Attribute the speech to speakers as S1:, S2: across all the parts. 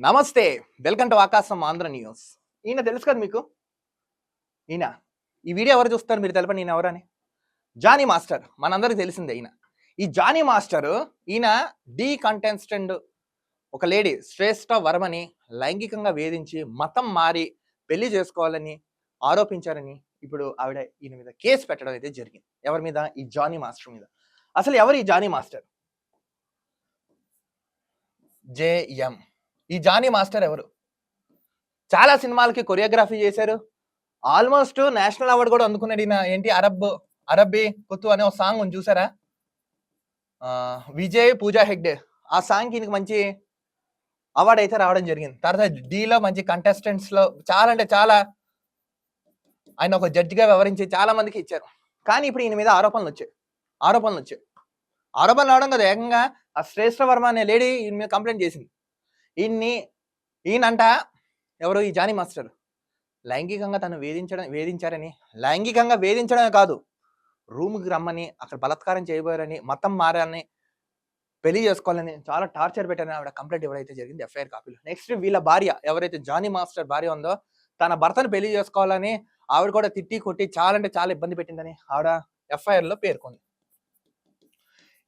S1: నమస్తే welcome to ఆకాశం Andhra news. ఈయన తెలుసు కదా మీకు? ఈయన. ఈ వీడియో ఎవరు చూస్తారు మీరు తెలపండి ఈయన ఎవరని? జానీ మాస్టర్. మనందరికి తెలిసిందే ఈయన. ఈ జానీ మాస్టర్ ఈయన డీ కంటెస్టెంట్ ఒక లేడీ శ్రేష్ఠ వర్మని లైంగికంగా వేధించి మతం మారి పెళ్ళి చేసుకోవాలని ఆరోపించారని ఇప్పుడు ఆవిడ ఈయన మీద కేసు పెట్టడం అయితే జరిగింది. ఎవరి మీద? ఈ జానీ మాస్టర్ మీద. అసలు ఎవరు ఈ జానీ మాస్టర్? జేఎం ఈ జానీ మాస్టర్ ఎవరు? చాలా సినిమాలకి కొరియోగ్రఫీ చేశారు. ఆల్మోస్ట్ నేషనల్ అవార్డు కూడా అందుకున్నాడు ఈయన. ఏంటి? అరబ్ అరబ్బీ కుత్తు అనే ఒక సాంగ్ ఉంది చూసారా? విజయ్ పూజా హెగ్డే. ఆ సాంగ్ ఈయనకి మంచి అవార్డు అయితే రావడం జరిగింది. తర్వాత డీలో మంచి కంటెస్టెంట్స్లో చాలా అంటే చాలా ఆయన ఒక జడ్జిగా వ్యవహరించి చాలా మందికి ఇచ్చారు. కానీ ఇప్పుడు ఈయన మీద ఆరోపణలు వచ్చాయి. ఆరోపణలు వచ్చాయి. ఆరోపణలు రావడం కదా ఏకంగా ఆ శ్రేష్ఠ వర్మ అనే లేడీ ఈయన మీద కంప్లైంట్ చేసింది. ఈయన్ని ఈయనంట ఎవరు? ఈ జానీ మాస్టర్. లైంగికంగా తను వేధించడం వేధించారని. లైంగికంగా వేధించడమే కాదు. రూమ్కి రమ్మని అక్కడ బలాత్కారం చేయబోయారని మతం మారాలని పెళ్ళి చేసుకోవాలని చాలా టార్చర్ పెట్టారని ఆవిడ కంప్లైంట్ ఎవరైతే జరిగింది ఎఫ్ఐఆర్ కాపీలో. నెక్స్ట్ వీళ్ళ భార్య ఎవరైతే జానీ మాస్టర్ భార్య ఉందో తన భర్తను పెళ్ళి చేసుకోవాలని ఆవిడ కూడా తిట్టి కొట్టి చాలా అంటే చాలా ఇబ్బంది పెట్టిందని ఆవిడ ఎఫ్ఐఆర్లో పేర్కొంది.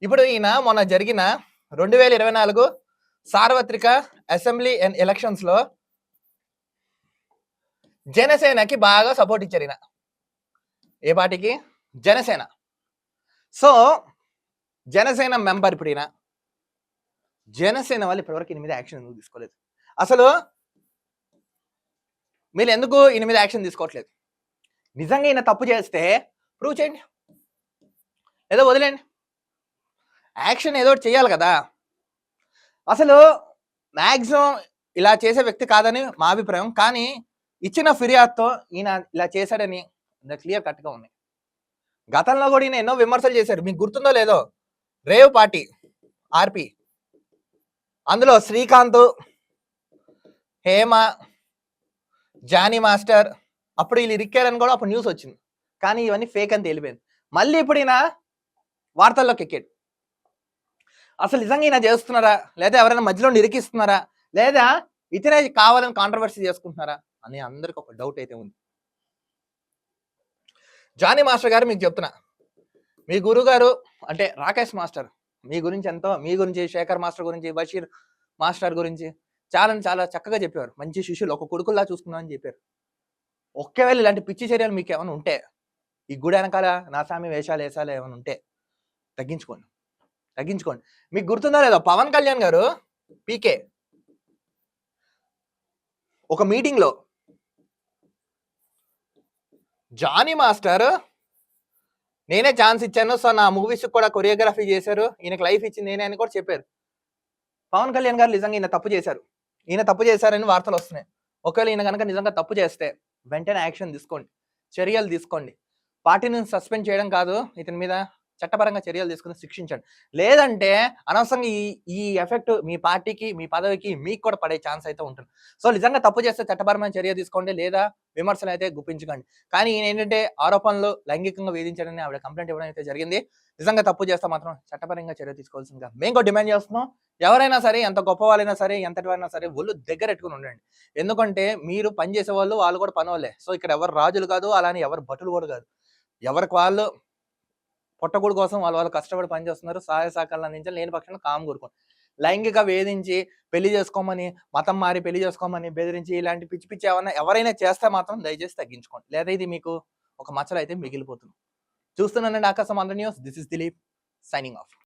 S1: ఇప్పుడు ఈయన మొన్న జరిగిన రెండు వేల ఇరవై నాలుగు సార్వత్రిక అసెంబ్లీ అండ్ ఎలక్షన్స్లో జనసేనకి బాగా సపోర్ట్ ఇచ్చారు ఈయన. ఏ పార్టీకి? జనసేన. సో జనసేన మెంబర్ ఇప్పుడు ఈయన. జనసేన వాళ్ళు ఇప్పటివరకు ఈయన మీద యాక్షన్ ఎందుకు తీసుకోలేదు? అసలు మీరు ఎందుకు ఈయన మీద యాక్షన్ తీసుకోవట్లేదు? నిజంగా ఈయన తప్పు చేస్తే ప్రూవ్ చేయండి. ఏదో వదిలేండి యాక్షన్ ఏదో ఒకటి చేయాలి కదా. అసలు మ్యాక్సిమం ఇలా చేసే వ్యక్తి కాదని మా అభిప్రాయం. కానీ ఇచ్చిన ఫిర్యాదుతో ఈయన ఇలా చేశాడని క్లియర్ కట్గా ఉంది. గతంలో కూడా ఈయన ఎన్నో విమర్శలు చేశారు. మీకు గుర్తుందో లేదో? Rave party RP. అందులో శ్రీకాంత్ హేమ జానీ మాస్టర్ అప్పుడు వీళ్ళు ఇరిక్కారని కూడా అప్పుడు న్యూస్ వచ్చింది. కానీ ఇవన్నీ ఫేక్ అని తేలిపోయింది. మళ్ళీ ఇప్పుడు ఈయన వార్తల్లోకి ఎక్కాడు. అసలు నిజంగా ఈయన చేస్తున్నారా? లేదా ఎవరైనా మధ్యలో నిరికిస్తున్నారా? లేదా ఇతనే కావాలని కాంట్రవర్సీ చేసుకుంటున్నారా? అని అందరికి ఒక డౌట్ అయితే ఉంది. జానీ మాస్టర్ గారు మీకు చెప్తున్నా. మీ గురువు గారు అంటే రాకేష్ మాస్టర్ మీ గురించి ఎంతో మీ గురించి శేఖర్ మాస్టర్ గురించి బషీర్ మాస్టర్ గురించి చాలా చాలా చక్కగా చెప్పేవారు. మంచి శిష్యులు ఒక కొడుకుల్లా చూసుకున్నామని చెప్పారు. ఒకేవేళ ఇలాంటి పిచ్చి చర్యలు మీకు ఏమైనా ఉంటే ఈ గుడి వెనకాల నాసామి వేషాలు వేసాలు ఏమైనా ఉంటే తగ్గించుకోండి. తగ్గించుకోండి. మీకు గుర్తుందా లేదా? పవన్ కళ్యాణ్ గారు పీకే ఒక మీటింగ్లో జానీ మాస్టర్ నేనే ఛాన్స్ ఇచ్చాను సో నా మూవీస్ కూడా కొరియోగ్రఫీ చేశారు ఈయనకు లైఫ్ ఇచ్చింది నేనే అని కూడా చెప్పారు. పవన్ కళ్యాణ్ గారు నిజంగా ఈయన తప్పు చేశారు. ఈయన తప్పు చేశారని వార్తలు వస్తున్నాయి. ఒకవేళ ఈయన కనుక నిజంగా తప్పు చేస్తే వెంటనే యాక్షన్ తీసుకోండి. చర్యలు తీసుకోండి. పార్టీని సస్పెండ్ చేయడం కాదు ఇతని మీద చట్టపరంగా చర్యలు తీసుకుని శిక్షించండి. లేదంటే అనవసరంగా ఈ ఈ ఎఫెక్ట్ మీ పార్టీకి మీ పదవికి మీకు కూడా పడే ఛాన్స్ అయితే ఉంటుంది. సో నిజంగా తప్పు చేస్తే చట్టపరమైన చర్య తీసుకోండి లేదా విమర్శలు అయితే గుప్పించకండి. కానీ ఈయన ఏంటంటే ఆరోపణలు లైంగికంగా వేధించడని ఆవిడ కంప్లైంట్ ఇవ్వడం అయితే జరిగింది. నిజంగా తప్పు చేస్తే మాత్రం చట్టపరంగా చర్య తీసుకోవాల్సిందిగా మేము కూడా డిమాండ్ చేస్తున్నాం. ఎవరైనా సరే ఎంత గొప్ప వాళ్ళైనా సరే ఎంతటి వారైనా సరే ఒళ్ళు దగ్గర పెట్టుకుని ఉండండి. ఎందుకంటే మీరు పని చేసే వాళ్ళు వాళ్ళు కూడా పని వాళ్ళే సో ఇక్కడ ఎవరు రాజులు కాదు అలానే ఎవరు భటులు కూడా కాదు. ఎవరికి వాళ్ళు పొట్టగూడు కోసం వాళ్ళు వాళ్ళు కష్టపడి పని చేస్తున్నారు. సహాయ సహకారాలు అందించాలి. లేని పక్షంలో కామ్ కోరుకోండి లైంగిక వేధించి పెళ్ళి చేసుకోమని మతం మారి పెళ్ళి చేసుకోమని బెదిరించి ఇలాంటి పిచ్చి పిచ్చి ఏమన్నా ఎవరైనా చేస్తే మాత్రం దయచేసి తగ్గించుకోండి. లేదా ఇది మీకు ఒక మచ్చలు అయితే మిగిలిపోతుంది. చూస్తున్నానండి ఆకాశం Andhra news. This is Dileep signing off.